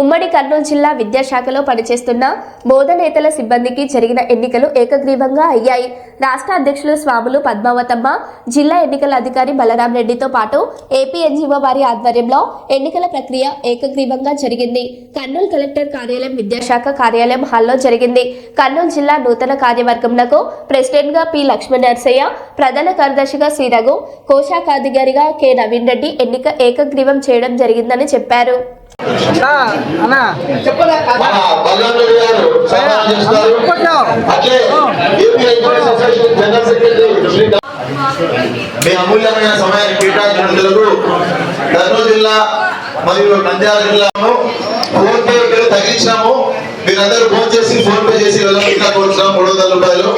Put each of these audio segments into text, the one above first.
ఉమ్మడి కర్నూలు జిల్లా విద్యాశాఖలో పనిచేస్తున్న బోధనేతల సిబ్బందికి జరిగిన ఎన్నికలు ఏకగ్రీవంగా అయ్యాయి. రాష్ట్ర అధ్యక్షులు స్వాములు పద్మావతమ్మ జిల్లా ఎన్నికల అధికారి బలరాం రెడ్డితో పాటు ఏపీ ఎన్జీఓ వారి ఆధ్వర్యంలో ఎన్నికల ప్రక్రియ ఏకగ్రీవంగా జరిగింది. కర్నూలు కలెక్టర్ కార్యాలయం విద్యాశాఖ కార్యాలయం హాల్లో జరిగింది. కర్నూలు జిల్లా నూతన కార్యవర్గంలో ప్రెసిడెంట్గా పి లక్ష్మణ్ నరసయ్య ప్రధాన కార్యదర్శిగా శ్రీ రఘు కోశాఖాధికారిగా కె నవీన్ రెడ్డి ఎన్నిక ఏకగ్రీవం చేయడం జరిగిందని చెప్పారు. మీ అమూల్యమైన సమయాన్ని కేటాయించినందుకు కర్నూలు జిల్లా మరియు నంద్యాల జిల్లాను ఫోన్ పే తగ్గించాము. మీరందరూ ఫోన్ చేసి ఫోన్ పే చేసి వెళ్ళాల్సిందిగా కోరుతున్నాం మూడు వందల రూపాయలు.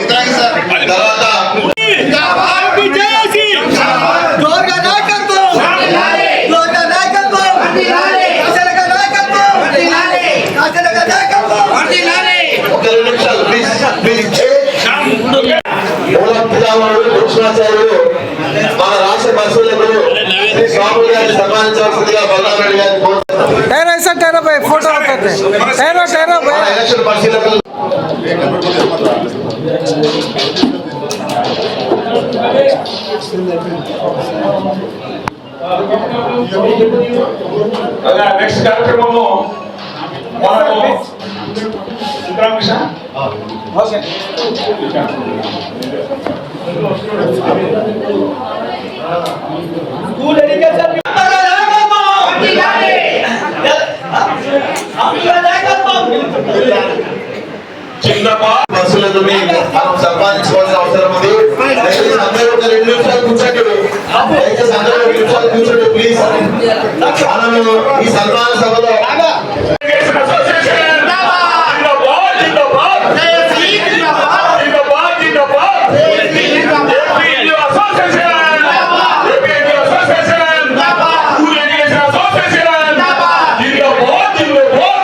ఇచ్చే మూలపితామహుడు కృష్ణాచార్యుడు మన రాష్ట్ర బస్సులకు శ్రీ స్వామి గారిని సన్మానించవలసిందిగా బలరామరెడ్డి గారిని ఎలక్షన్ పరిశీలకులు నెక్స్ట్ కార్యక్రమము రామకృష్ణ ఓకే. స్కూల్ ఎడ్యుకేషన్ జిందాబాద్ బస్సులకు మనం సన్మానించుకోవాల్సిన అవసరం ఉంది దయచేసి అందరూ ఒక రెండు నిమిషాలు కూర్చోండి దయచేసి అందరూ ఒక నిమిషాలు కూర్చోండి ప్లీజ్ మనము ఈ సన్మాన సభలో అసోసియేషన్ జిందాబాద్ జిందాబాద్ జిందాబాద్ జిందాబాద్ AP India association AP India association school education association జిందాబాద్ జిందాబాద్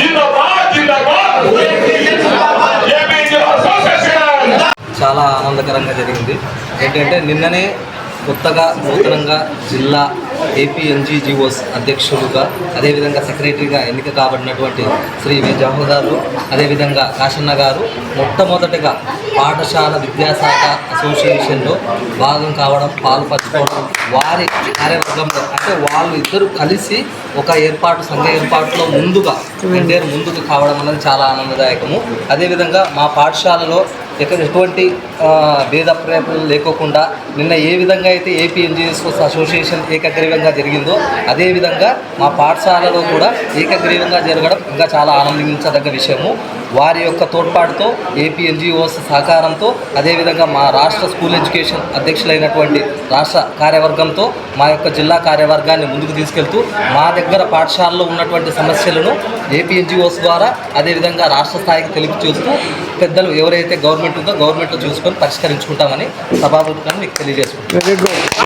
జిందాబాద్ జిందాబాద్ ఏపీ ఇండియా అసోసియేషన్ చాలా ఆనందకరంగా జరిగింది. ఏంటంటే నిన్ననే కొత్తగా నూతనంగా జిల్లా ఏపీఎన్జీజీఓస్ అధ్యక్షులుగా అదేవిధంగా సెక్రటరీగా ఎన్నిక కాబడినటువంటి శ్రీ వి. జవహర్ గారు అదేవిధంగా కాశన్న గారు మొట్టమొదటిగా పాఠశాల విద్యాశాఖ అసోసియేషన్లో భాగం కావడం పాలు పంచుకోవడం వారి కార్యవర్గంలో అంటే వాళ్ళు ఇద్దరు కలిసి ఒక ఏర్పాటు సంఘ ఏర్పాటులో ముందుగా ఎన్టీఆర్ ముందుకు కావడం అనేది చాలా ఆనందదాయకము. అదేవిధంగా మా పాఠశాలలో ఎక్కడ ఎటువంటి భేద ప్రేమలు లేకోకుండా నిన్న ఏ విధంగా అయితే ఏపీ ఎన్జిఓస్ అసోసియేషన్ ఏకగ్రీవంగా జరిగిందో అదేవిధంగా మా పాఠశాలలో కూడా ఏకగ్రీవంగా జరగడం ఇంకా చాలా ఆనందించదగ్గ విషయము. వారి యొక్క తోడ్పాటుతో ఏపీ ఎన్జిఓస్ సహకారంతో అదేవిధంగా మా రాష్ట్ర స్కూల్ ఎడ్యుకేషన్ అధ్యక్షులైనటువంటి రాష్ట్ర కార్యవర్గంతో మా యొక్క జిల్లా కార్యవర్గాన్ని ముందుకు తీసుకెళ్తూ మా దగ్గర పాఠశాలలో ఉన్నటువంటి సమస్యలను ఏపీ ఎన్జిఓస్ ద్వారా అదేవిధంగా రాష్ట్ర స్థాయికి తెలిపి చూస్తూ పెద్దలు ఎవరైతే గవర్నమెంట్ ఉందో గవర్నమెంట్లో చూసుకొని పరిష్కరించుకుంటామని సభాపతిగా మీకు తెలియజేసుకుంటాం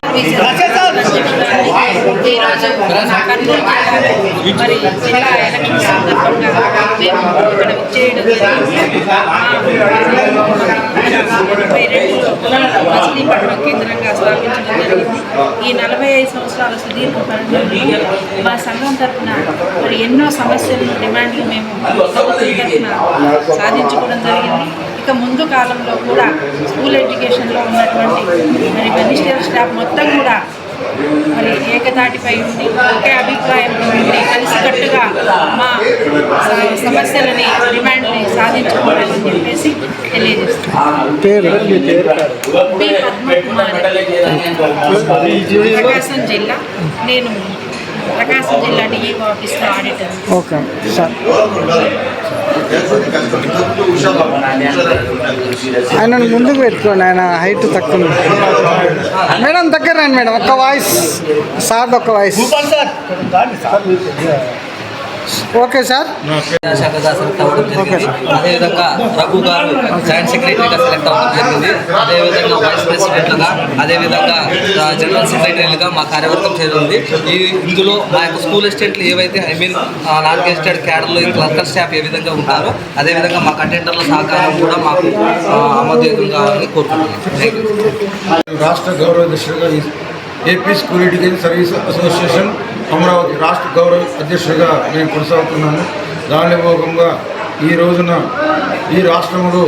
వెరీ గుడ్ జిల్లాలో కేంద్రంగా స్థాపించడం జరిగింది. ఈ నలభై ఐదు సంవత్సరాల సుదీర్ఘ పరిణామంలో మా సంఘం తరఫున మరి ఎన్నో సమస్యలను డిమాండ్లు మేము ప్రభుత్వం తరఫున సాధించుకోవడం జరిగింది. ఇక ముందు కాలంలో కూడా స్కూల్ ఎడ్యుకేషన్లో ఉన్నటువంటి మరి మినిస్టర్ స్టాఫ్ మొత్తం కూడా మరి ఏకతాటిపై ఉండి ఒకే అభిప్రాయంలో ఉండి కలిసికట్టుగా మా సమస్యలని డిమాండ్ని సాధించుకోవాలని చెప్పేసి తెలియజేస్తున్నాం పేరు పి. పద్మకుమారి. ప్రకాశం జిల్లా. నేను ప్రకాశం జిల్లా డిఈఓ ఆఫీస్లో ఆడిటర్ ఓకే సార్ ఆయన ముందుకు పెట్టుకోండి ఆయన హైట్ తక్కువ మేడం దగ్గర రండి మేడం ఒక్క వాయిస్ సార్ ఒక్క వాయిస్. Okay sir. శాఖగా సెలెక్ట్ అవ్వడం జరిగింది అదేవిధంగా రఘు గారు జాయింట్ సెక్రటరీగా సెలెక్ట్ అవ్వడం జరిగింది. అదేవిధంగా వైస్ ప్రెసిడెంట్లుగా అదేవిధంగా జనరల్ సెక్రటరీలుగా మా కార్యవర్గం చేరింది ఈ ఇందులో మా యొక్క స్కూల్ అసిస్టెంట్లు ఏవైతే ఐ మీన్ నాన్ గెస్టెడ్ క్యాడర్లో క్లర్కల్ స్టాఫ్ ఏ విధంగా ఉంటారో అదేవిధంగా మా కంటెంటర్ల సహకారం కూడా మాకు ఆమోదయోగం కావాలని కోరుకుంటున్నాం. థ్యాంక్ యూ రాష్ట్ర గౌరవ ఈ AP school education service association Amaravati రాష్ట్ర గౌరవ అధ్యక్షుడిగా నేను కొనసాగుతున్నాను. దానిలో భాగంగా ఈ రోజున ఈ రాష్ట్రంలో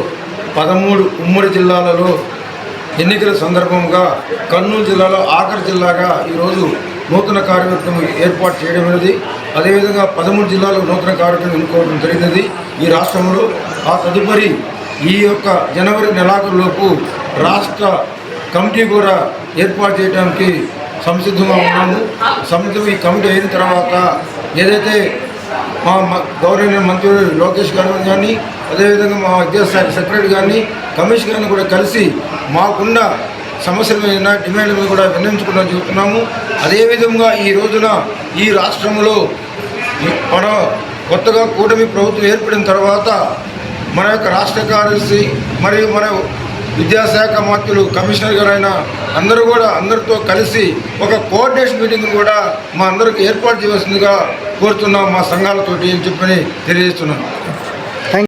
పదమూడు ఉమ్మడి జిల్లాలలో ఎన్నికల సందర్భంగా కర్నూలు జిల్లాలో ఆఖరి జిల్లాగా ఈరోజు నూతన కార్యక్రమం ఏర్పాటు చేయడం అనేది అదేవిధంగా పదమూడు జిల్లాలో నూతన కార్యక్రమం ఎన్నుకోవడం జరిగినది ఈ రాష్ట్రంలో. ఆ తదుపరి ఈ యొక్క జనవరి నెలాఖరులోపు రాష్ట్ర కమిటీ కూడా ఏర్పాటు చేయడానికి సంసిద్ధంగా ఉన్నాము. సంసిద్ధం ఈ కమిటీ అయిన తర్వాత ఏదైతే మా గౌరవనీయ మంత్రి లోకేష్ గారు కానీ అదేవిధంగా మా విద్యాశాఖ సెక్రటరీ కానీ కమిషన్ గారిని కూడా కలిసి మాకున్న సమస్యల మీద డిమాండ్ల మీద కూడా విన్నవించుకుంటాం చెబుతున్నాము. అదేవిధంగా ఈ రోజున ఈ రాష్ట్రంలో మన కొత్తగా కూటమి ప్రభుత్వం ఏర్పడిన తర్వాత మన యొక్క రాష్ట్ర కార్యదర్శి మరియు మన విద్యాశాఖ మంత్రులు కమిషనర్ గారైన అందరూ కూడా అందరితో కలిసి ఒక కోఆర్డినేషన్ మీటింగ్ కూడా మా అందరికి ఏర్పాటు చేయవలసిందిగా కోరుతున్నాం మా సంఘాలతోటి అని చెప్పని తెలియజేస్తున్నాను.